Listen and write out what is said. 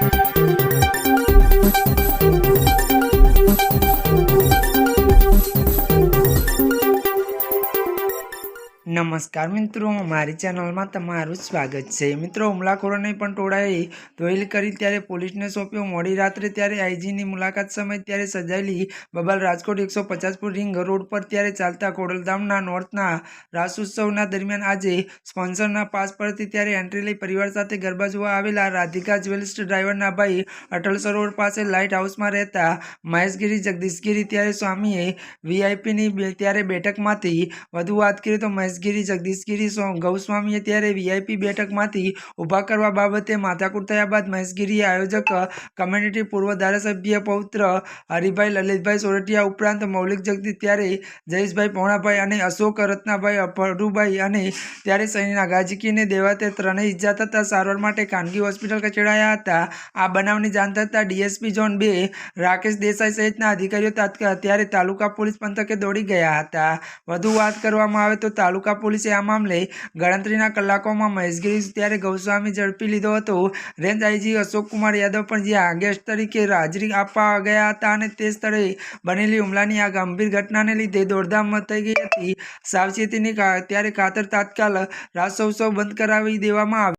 Thank you. નમસ્કાર મિત્રો, મારી ચેનલમાં તમારું સ્વાગત છે. મિત્રો, હુમલાખોરોને પણ ટોળાએ ધોઈલ કરી ત્યારે પોલીસને સોંપ્યો. મોડી રાત્રે ત્યારે આઈજીની મુલાકાત સમય ત્યારે સજાયેલી બબાલ રાજકોટ એકસો પચાસ ફૂટ રિંગ રોડ પર ત્યારે ચાલતા ખોડલધામના નોર્થના રાસ ઉત્સવના દરમિયાન આજે સ્પોન્સરના પાસ પરથી ત્યારે એન્ટ્રી લઈ પરિવાર સાથે ગરબા જોવા આવેલા રાધિકા જ્વેલ્સ ડ્રાઈવરના ભાઈ અટલ સરોવર પાસે લાઇટ હાઉસમાં રહેતા મહેશગીરી જગદીશગીરી ત્યારે સ્વામીએ વીઆઈપીની ત્યારે બેઠકમાંથી વધુ વાત કરી તો મહેશગીરી જગદીશગીરી સોમ ગૌસ્વામીએ ત્યારે વીઆઈપી બેઠકમાંથી ઊભા કરવા બાબતે માથાકૂટ થયા બાદ મહેશગીરીએ આયોજક, કમ્યુનિટી પૂર્વ ધારાસભ્ય પૌત્ર હરિભાઈ લલિતભાઈ સોરઠિયા ઉપરાંત મૌલિક જગદીશ ત્યારે જયેશભાઈ પોણાભાઈ અને અશોક રત્નાભાઈ અપરુભાઈ અને ત્યારે સૈનિના ગાજીકીને દેવાતે ત્રણેય ઇજા થતાં સારવાર માટે ખાનગી હોસ્પિટલ ખસેડાયા હતા. આ બનાવની જાણ થતાં ડીએસપી ઝોન બે રાકેશ દેસાઈ સહિતના અધિકારીઓ ત્યારે તાલુકા પોલીસ પંથકે દોડી ગયા હતા. વધુ વાત કરવામાં આવે તો તાલુકા પોલીસે આ મામલે ગણતરીના કલાકોમાં મહેશગીરી ત્યારે ગૌસ્વામી ઝડપી લીધો હતો. રેન્જ આઈજી અશોક યાદવ પણ જ્યાં ગેસ્ટ તરીકે હાજરી આપવા ગયા હતા અને તે સ્થળે બનેલી હુમલાની આ ગંભીર ઘટનાને લીધે દોડધામ થઈ ગઈ હતી. સાવચેતીની ત્યારે ખાતર તાત્કાલ રાસોત્સવ બંધ કરાવી દેવામાં આવ્યો